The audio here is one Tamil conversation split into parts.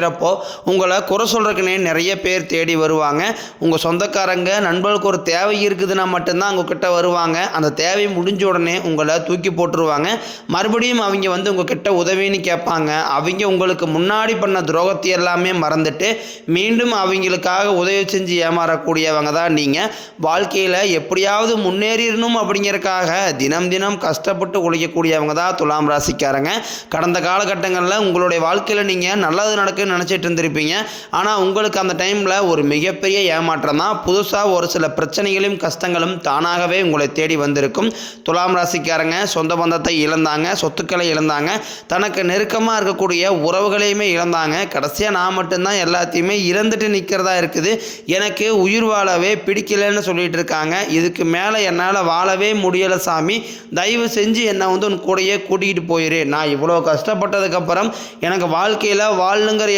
நிற்கிறப்போ உங்களை குறை சொல்கிறக்குனே நிறைய பேர் தேடி வருவாங்க. உங்கள் சொந்தக்காரங்க நண்பர்களுக்கு ஒரு தேவை இருக்குதுன்னா மட்டும்தான் உங்ககிட்ட வருவாங்க. அந்த தேவை முடிஞ்ச உடனே உங்களை தூக்கி போட்டுருவாங்க. மறுபடியும் அவங்க வந்து உங்ககிட்ட உதவின்னு கேட்பாங்க. அவங்க உங்களுக்கு முன்னாடி பண்ண துரோகத்தை எல்லாமே மறந்துட்டு மீண்டும் அவங்களுக்காக உதவி செஞ்சு ஏமாறக்கூடியவங்க தான் நீங்கள் வாழ்க்கையில் எப்படியாவது முன்னேறிடணும் அப்படிங்கிறக்காக தினம் தினம் கஷ்டப்பட்டு உழைக்கக்கூடியவங்க தான் துலாம் ராசிக்காரங்க. கடந்த காலகட்டங்களில் உங்களுடைய வாழ்க்கையில் நீங்கள் நல்லது நடக்குன்னு நினச்சிட்டு இருந்திருப்பீங்க. ஆனால் உங்களுக்கு அந்த டைமில் ஒரு மிகப்பெரிய ஏமாற்றம் தான். புதுசாக ஒரு சில பிரச்சனைகளும் கஷ்டங்களும் தானாகவே உங்களை தேடி வந்திருக்கும். துலாம் ராசிக்காரங்க சொந்த பந்தத்தை இழந்தாங்க சொத்துக்களை இழந்தாங்க. தனக்கு நெருக்கமாக இருக்கக்கூடிய உறவுகளையுமே இழந்தாங்க. கடைசியாக நான் மட்டும்தான் எல்லாத்தையுமே இறந்துட்டு நிற்கிறதா இருக்குது. எனக்கு உயிர் வாழவே பிடிக்கலன்னு சொல்லிட்டு இருக்காங்க. இதுக்கு மேலே என்னால் வாழவே முடியலை சாமி. தயவு செஞ்சு என்னை வந்து உன் கூடயே கூட்டிகிட்டு போயிரு. நான் இவ்வளோ கஷ்டப்பட்டதுக்கப்புறம் எனக்கு வாழ்க்கையில் வாழணுங்கிற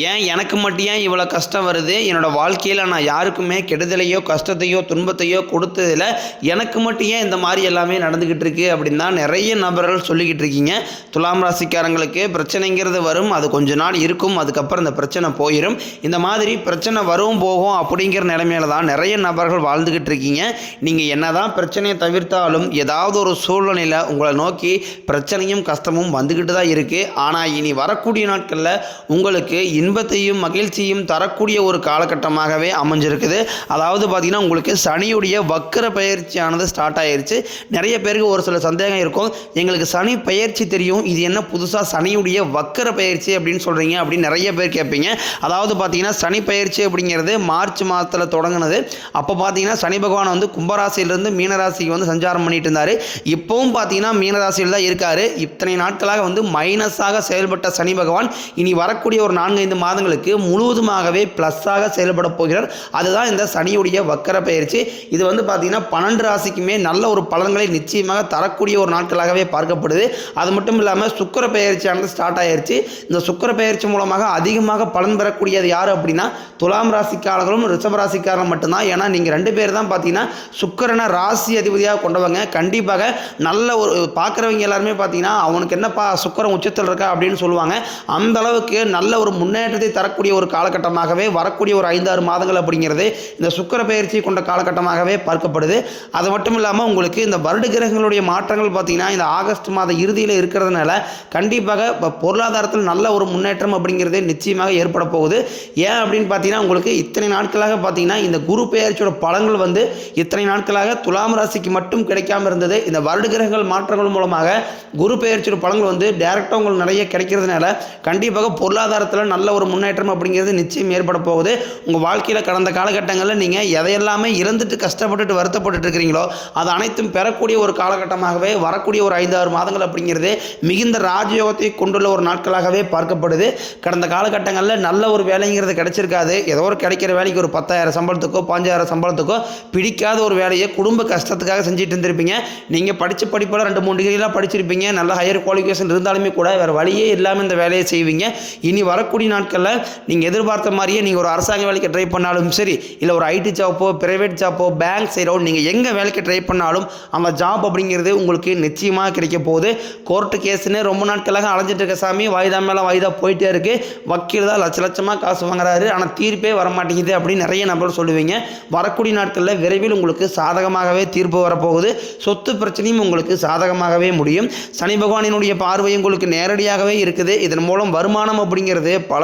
ஏன் எனக்கு மட்டும் ஏன் இவ்வளோ கஷ்டம் வருது? என்னோட வாழ்க்கையில் நான் யாருக்குமே கெடுதலையோ கஷ்டத்தையோ துன்பத்தையோ கொடுத்ததில்ல. எனக்கு மட்டும் ஏன் இந்த மாதிரி எல்லாமே நடந்துக்கிட்டு இருக்கு அப்படின்னு தான் நிறைய நபர்கள் சொல்லிக்கிட்டு இருக்கீங்க. துலாம் ராசிக்காரங்களுக்கு பிரச்சனைங்கிறது வரும். அது கொஞ்ச நாள் இருக்கும். அதுக்கப்புறம் இந்த பிரச்சனை போயிடும் இந்த மாதிரி பிரச்சனை வரும் போகும் அப்படிங்கிற நிலைமையில தான் நிறைய நபர்கள் வாழ்ந்துக்கிட்டு இருக்கீங்க. நீங்கள் என்ன தான் பிரச்சனையை தவிர்த்தாலும் ஏதாவது ஒரு சூழ்நிலையில் உங்களை நோக்கி பிரச்சனையும் கஷ்டமும் வந்துக்கிட்டு தான் இருக்குது ஆனால் இனி வரக்கூடிய நாட்களில் உங்களுக்கு இன்பத்தையும் மகிழ்ச்சியும் தரக்கூடிய ஒரு காலகட்டமாகவே அமைஞ்சிருக்குது. அதாவது பார்த்திங்கன்னா உங்களுக்கு சனியுடைய வக்கர பயிற்சியானது ஸ்டார்ட் ஆயிருச்சு. நிறைய பேருக்கு ஒரு சில சந்தேகம் இருக்கும். எங்களுக்கு சனி பயிற்சி தெரியும். இது என்ன புதுசாக சனியுடைய வக்கர பயிற்சி அப்படின்னு சொல்கிறீங்க அப்படின்னு நிறைய பேர் கேட்பீங்க. அதாவது பார்த்தீங்கன்னா சனி பயிற்சி அப்படிங்கிறது மார்ச் மாதத்தில் தொடங்கினது. அப்போ பார்த்தீங்கன்னா சனி பகவான் வந்து கும்பராசியிலிருந்து மீனராசிக்கு வந்து சஞ்சாரம் பண்ணிட்டு இருந்தார். இப்போவும் பார்த்தீங்கன்னா மீனராசியில் தான் இருக்கார். இத்தனை நாட்களாக வந்து மைனஸாக செயல்பட்ட சனி பகவான் இனி வரக்கூடிய ஒரு நான்கு ஐந்து மாதங்களுக்கு முழுவதுமாகவே ப்ளஸ்ஸாக செயல்பட போகிறார். அதுதான் இந்த சனியுடைய வக்கர பயிற்சி. இது வந்து பார்த்தீங்கன்னா பன்னெண்டு ராசிக்குமே நல்ல ஒரு பலன்களை நிச்சயமாக தரக்கூடிய ஒரு நாட்களாகவே பார்க்கப்படுது. அது மட்டும் இல்லாமல் சுக்கர பயிற்சியானது ஸ்டார்ட் ஆயிடுச்சு இந்த சுக்கர பயிற்சி மூலமாக அதிகமாக பலன் பெறக்கூடியது யார் அப்படின்னா துலாம் ராசிக்காரர்களும் ரிஷப ராசிக்காரர்கள் மட்டும்தான். ஏன்னா நீங்கள் ரெண்டு பேர் தான் பார்த்தீங்கன்னா சுக்கரனை ராசி அதிபதியாக கொண்டவங்க. கண்டிப்பாக நல்ல ஒரு பார்க்குறவங்க எல்லாருமே பார்த்தீங்கன்னா அவனுக்கு என்னப்பா சுக்கரம் உச்சத்தில் இருக்கா அப்படின்னு சொல்லுவாங்க. அந்த அளவுக்கு நல்ல ஒரு முன்னேற்றத்தை தரக்கூடிய ஒரு காலகட்டமாகவே வரக்கூடிய ஒரு ஐந்தாறு மாதங்கள் அப்படிங்கிறது இந்த சுக்கர பயிற்சி கொண்ட காலகட்டமாகவே பார்க்கப்படுது. அது மட்டும் இல்லாமல் உங்களுக்கு இந்த வருட கிரகங்களுடைய மாற்றங்கள் பார்த்தீங்கன்னா இந்த ஆகஸ்ட் மாத இறுதியில் இருக்கிறதுனால கண்டிப்பாக இப்போ பொருளாதாரத்தில் நல்ல ஒரு முன்னேற்றம் அப்படிங்கிறது நிச்சயமாக ஏற்பட போகுது. ஏன் அப்படின்னு பார்த்தீங்கன்னா உங்களுக்கு இத்தனை நாட்களாக பார்த்தீங்கன்னா இந்த குரு பெயர்ச்சியோட பலன்கள் வந்து இத்தனை நாட்களாக துலாம் ராசிக்கு மட்டும் கிடைக்காம இருந்தது. இந்த வருட கிரகங்கள் மாற்றங்கள் மூலமாக குரு பெயர்ச்சியோட பலன்கள் வந்து டேரெக்டாக உங்களுக்கு நிறைய கிடைக்கிறதுனால கண்டிப்பாக பொருளாதாரத்தில் நல்ல ஒரு முன்னேற்றம் அப்படிங்கிறது நிச்சயம் ஏற்பட போகுது. உங்கள் வாழ்க்கையில் கடந்த காலகட்டங்களில் நீங்கள் எதையெல்லாமே இறந்துட்டு கஷ்டப்பட்டுட்டு வருத்தப்பட்டுட்டு இருக்கிறீங்களோ அது அனைத்தும் பெறக்கூடிய ஒரு காலகட்டமாகவே வரக்கூடிய ஒரு ஐந்தாறு மாதங்கள் அப்படிங்கிறது மிகுந்த ராஜயோகத்தை கொண்டுள்ள ஒரு நாட்களாகவே பார்க்கப்படுது. கடந்த காலகட்டங்களில் நல்ல ஒரு வேலைங்கிறது கிடைச்சிருக்காது. ஏதோ ஒரு கிடைக்கிற வேலைக்கு ஒரு பத்தாயிரம் சம்பளத்துக்கோ பாஞ்சாயிரம் சம்பளத்துக்கோ பிடிக்காத ஒரு வேலையை குடும்ப கஷ்டத்துக்காக செஞ்சுட்டு இருந்திருப்பீங்க. நீங்கள் படித்த படிப்பில் ரெண்டு மூணு டிகிரிலாம் படிச்சிருப்பீங்க. நல்ல ஹையர் குவாலிஃபிகேஷன் இருந்தாலுமே கூட வேறு வழியே இல்லாமல் இந்த வேலையை செய்வீங்க. இனி வரக்கூடிய நாட்கள் நாட்களில் நீங்கள் எதிர்பார்த்த மாதிரியே நீங்கள் ஒரு அரசாங்க வேலைக்கு ட்ரை பண்ணாலும் சரி இல்லை ஒரு ஐடி ஜாப்போ பிரைவேட் ஜாப்போ பேங்க் சைடோ நீங்கள் எங்கே வேலைக்கு ட்ரை பண்ணாலும் அந்த ஜாப் அப்படிங்கிறது உங்களுக்கு நிச்சயமாக கிடைக்க போகுது. கோர்ட்டு கேஸ்னு ரொம்ப நாட்களாக அலைஞ்சிட்டு இருக்க சாமி வாய்தா மேலே வாய்தா போயிட்டே இருக்குது வக்கீல் தான் லட்ச லட்சமாக காசு வாங்குறாரு ஆனால் தீர்ப்பே வர மாட்டேங்குது அப்படின்னு நிறைய நபர்கள் சொல்லுவீங்க. வரக்கூடிய நாட்களில் விரைவில் உங்களுக்கு சாதகமாகவே தீர்ப்பு வரப்போகுது. சொத்து பிரச்சனையும் உங்களுக்கு சாதகமாகவே முடியும். சனி பகவானினுடைய பார்வை உங்களுக்கு நேரடியாகவே இருக்குது. இதன் மூலம் வருமானம் அப்படிங்கிறது பல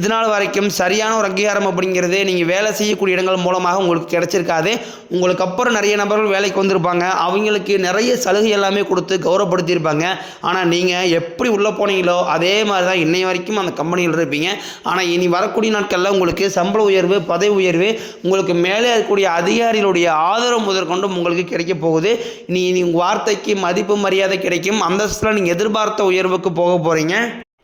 இது நாள் வரைக்கும் சரியான ஒரு அங்கீகாரம் அப்படிங்கிறது நீங்கள் வேலை செய்யக்கூடிய இடங்கள் மூலமாக உங்களுக்கு கிடச்சிருக்காது. உங்களுக்கு அப்புறம் நிறைய நபர்கள் வேலைக்கு வந்திருப்பாங்க. அவங்களுக்கு நிறைய சலுகை எல்லாமே கொடுத்து கௌரவப்படுத்தியிருப்பாங்க. ஆனால் நீங்கள் எப்படி உள்ளே போனீங்களோ அதே மாதிரி தான் இன்னை வரைக்கும் அந்த கம்பெனியில் இருப்பீங்க. ஆனால் இனி வரக்கூடிய நாட்களில் உங்களுக்கு சம்பள உயர்வு பதவி உயர்வு உங்களுக்கு மேலே இருக்கக்கூடிய அதிகாரிகளுடைய ஆதரவு முதற்கொண்டும் உங்களுக்கு கிடைக்க போகுது. நீ நீ உங்கள் வார்த்தைக்கு மதிப்பு மரியாதை கிடைக்கும். அந்தஸ்தில் நீங்கள் எதிர்பார்த்த உயர்வுக்கு போக போகிறீங்க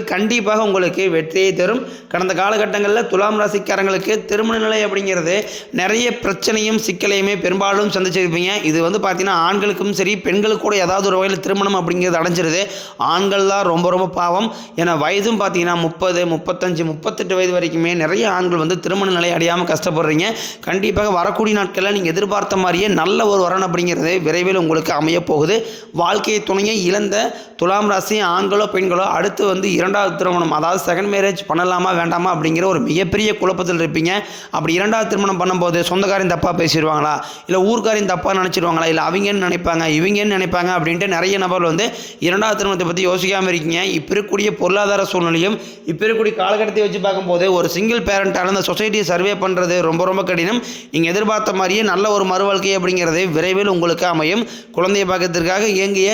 கண்டிப்பாக உங்களுக்கு வெற்றியை தரும். கடந்த காலகட்டங்களில் துலாம் ராசிக்காரங்களுக்கு திருமண நிலை அப்படிங்கிறது நிறைய பிரச்சனையும் சிக்கலையுமே பெரும்பாலும் சந்திச்சிருப்பீங்க. இது வந்து பார்த்தீங்கன்னா ஆண்களுக்கும் சரி பெண்களுக்கு கூட ஏதாவது ஒரு வகையில் திருமணம் அப்படிங்கிறது அடைஞ்சிருது. ஆண்கள் தான் ரொம்ப ரொம்ப பாவம். ஏன்னா வயதும் பார்த்தீங்கன்னா முப்பது முப்பத்தஞ்சு முப்பத்தெட்டு வயது வரைக்குமே நிறைய ஆண்கள் வந்து திருமண நிலை அடையாமல் கஷ்டப்படுறீங்க. கண்டிப்பாக வரக்கூடிய நாட்களில் நீங்கள் எதிர்பார்த்த மாதிரியே நல்ல ஒரு வரன் அப்படிங்கிறது விரைவில் உங்களுக்கு அமையப் போகுது. வாழ்க்கை துணையை இழந்த துலாம் ராசி ஆண்களோ பெண்களோ அடுத்து வந்து இரண்டாவது திருமணம் அதாவது செகண்ட் மேரேஜ் பண்ணலாமா வேண்டாமா அப்படிங்கிற ஒரு மிகப்பெரிய குழப்பத்தில் இருப்பீங்க. அப்படி இரண்டாவது திருமணம் பண்ணும்போது சொந்தக்காரின் தப்பாக பேசிடுவாங்களா? இல்லை ஊர்க்காரின் தப்பாக நினச்சிடுவாங்களா? இல்லை அவங்கன்னு நினைப்பாங்க? இவங்கன்னு நினைப்பாங்க? அப்படின்ட்டு நிறைய நபர்கள் வந்து இரண்டாவது திருமணத்தை பற்றி யோசிக்காமல் இருக்கீங்க. இப்போ இருக்கக்கூடிய பொருளாதார சூழ்நிலையும் இப்போ இருக்கக்கூடிய காலகட்டத்தை வச்சு பார்க்கும்போது ஒரு சிங்கிள் பேரண்டால் அந்த சொசைட்டியை சர்வே பண்ணுறது ரொம்ப ரொம்ப கடினம். நீங்கள் எதிர்பார்த்த மாதிரியே நல்ல ஒரு மறுவாழ்க்கை அப்படிங்கிறது விரைவில் உங்களுக்கு அமையும். குழந்தைய பார்க்கறதுக்காக இயங்கிய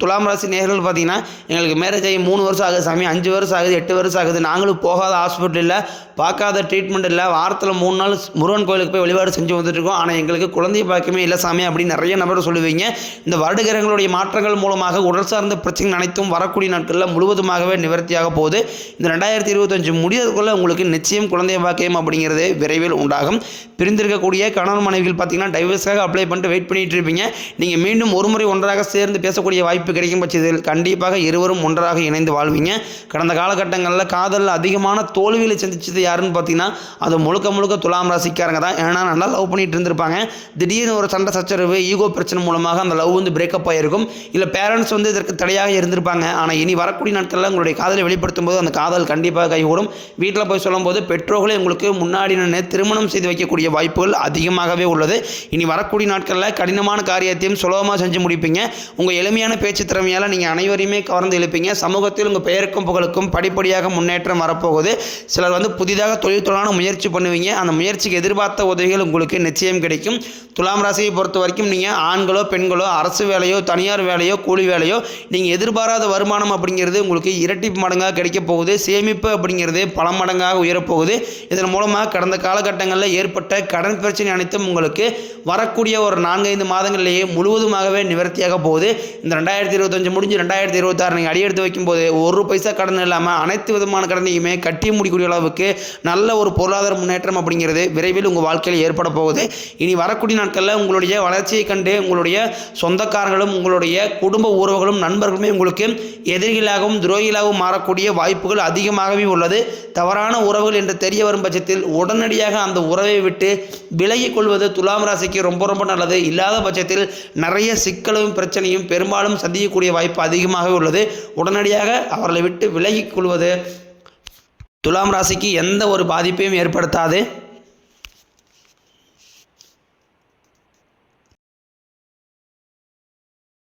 துலாம் ராசி நேர்கள் பார்த்தீங்கன்னா எங்களுக்கு மேரேஜ் ஆகி மூணு வருஷம் ஆகுது சாமி அஞ்சு வருஷம் ஆகுது எட்டு வருஷம் ஆகுது. நாங்களும் போகாத ஹாஸ்பிட்டல் இல்லை பார்க்காத ட்ரீட்மெண்ட் இல்லை. வாரத்தில் மூணு நாள் முருகன் கோயிலுக்கு போய் வழிபாடு செஞ்சு வந்துட்டுருக்கோம். ஆனால் எங்களுக்கு குழந்தை பாக்கியமே இல்லை சாமி அப்படின்னு நிறைய நபர் சொல்லுவீங்க. இந்த வருடகிரகங்களுடைய மாற்றங்கள் மூலமாக உடல் சார்ந்த பிரச்சனைகள் அனைத்தும் வரக்கூடிய நாட்களில் முழுவதுமாகவே நிவர்த்தியாக போகுது. இந்த ரெண்டாயிரத்தி இருபத்தஞ்சு முடியறதுக்குள்ளே உங்களுக்கு நிச்சயம் குழந்தை பாக்கியம் அப்படிங்கிறது விரைவில் உண்டாகும். பிரிந்திருக்கக்கூடிய கணவன் மனைவிகள் பார்த்தீங்கன்னா டைவர்ஸாக அப்ளை பண்ணிட்டு வெயிட் பண்ணிட்டு இருப்பீங்க. நீங்கள் மீண்டும் ஒரு முறை ஒன்றாக சேர்ந்து பேசக்கூடிய வாய்ப்பு கிடைக்கும் பட்சத்தில் கண்டிப்பாக இருவரும் ஒன்றாக இணைந்து வாழ்வீங்க. கடந்த காலகட்டங்களில் காதலில் அதிகமான தோல்விகளை சந்திச்சது யாருன்னு பார்த்தீங்கன்னா அது முழுக்க முழுக்க துலாம் ராசிக்காரங்க தான். ஏன்னா நல்லா லவ் பண்ணிட்டு இருந்திருப்பாங்க. திடீர்னு ஒரு சண்டை சச்சரவு ஈகோ பிரச்சனை மூலமாக அந்த லவ் வந்து பிரேக்கப் ஆகிருக்கும் இல்லை பேரண்ட்ஸ் வந்து இதற்கு தடையாக இருந்திருப்பாங்க. ஆனால் இனி வரக்கூடிய நாட்களில் உங்களுடைய காதலை வெளிப்படுத்தும் போது அந்த காதல் கண்டிப்பாக கைகூடும். வீட்டில் போய் சொல்லும்போது பெற்றோர்களே உங்களுக்கு முன்னாடி நின்று திருமணம் செய்து வைக்கக்கூடிய வாய்ப்புகள் அதிகமாகவே உள்ளது. இனி வரக்கூடிய நாட்களில் கடினமான காரியத்தையும் சுலபமாக செஞ்சு முடிப்பீங்க. உங்கள் எளிமையான பேச்சு திறமையால் நீங்கள் அனைவரையுமே கவர்ந்து இழுப்பீங்க. சமூகத்தில் உங்கள் பெயருக்கும் புகழுக்கும் படிப்படியாக முன்னேற்றம் வரப்போகுது. சிலர் வந்து புதிதாக தொழில் தொழிலான முயற்சி பண்ணுவீங்க. அந்த முயற்சிக்கு எதிர்பார்த்த உதவிகள் உங்களுக்கு நிச்சயம் கிடைக்கும். துலாம் ராசியை பொறுத்த வரைக்கும் நீங்கள் ஆண்களோ பெண்களோ அரசு வேலையோ தனியார் வேலையோ கூலி வேலையோ நீங்கள் எதிர்பாராத வருமானம் அப்படிங்கிறது உங்களுக்கு இரட்டி மடங்காக கிடைக்க போகுது. சேமிப்பு அப்படிங்கிறது பல மடங்காக உயரப்போகுது. இதன் மூலமாக கடந்த காலகட்டங்களில் ஏற்பட்ட கடன் பிரச்சனை அனைத்தும் உங்களுக்கு வரக்கூடிய ஒரு நான்கைந்து மாதங்களிலேயே முழுவதுமாகவே நிவர்த்தியாக போகுது. இந்த ரெண்டாயிரத்தி இருபத்தஞ்சு முடிஞ்சு ரெண்டாயிரத்தி இருபத்தாறு நீங்கள் அடியெடுத்து வைக்கும்போது ஒரு பைசா கடன் இல்லாமல் அனைத்து விதமான கடனையுமே கட்டி முடிக்கூடிய அளவுக்கு நல்ல ஒரு பொருளாதார முன்னேற்றம் அப்படிங்கிறது விரைவில் உங்கள் வாழ்க்கையில் ஏற்பட போகுது. இனி வரக்கூடிய நாட்களில் உங்களுடைய வளர்ச்சியை கண்டு உங்களுடைய சொந்தக்காரங்களும் உங்களுடைய குடும்ப உறவுகளும் நண்பர்களுமே உங்களுக்கு எதிரிகளாகவும் துரோகிகளாகவும் மாறக்கூடிய வாய்ப்புகள் அதிகமாகவே உள்ளது. தவறான உறவுகள் என்று தெரிய வரும் பட்சத்தில் உடனடியாக அந்த உறவை விட்டு விலகிக் கொள்வது துலாம் ராசிக்கு ரொம்ப ரொம்ப நல்லது. இல்லாத பட்சத்தில் நிறைய சிக்கலும் பிரச்சனையும் பெரும்பாலும் சந்திக்கக்கூடிய வாய்ப்பு அதிகமாகவே உள்ளது. உடனடியாக அவர்களை விட்டு விலகிக் கொள்வது துலாம் ராசிக்கு எந்த ஒரு பாதிப்பையும் ஏற்படுத்தாது.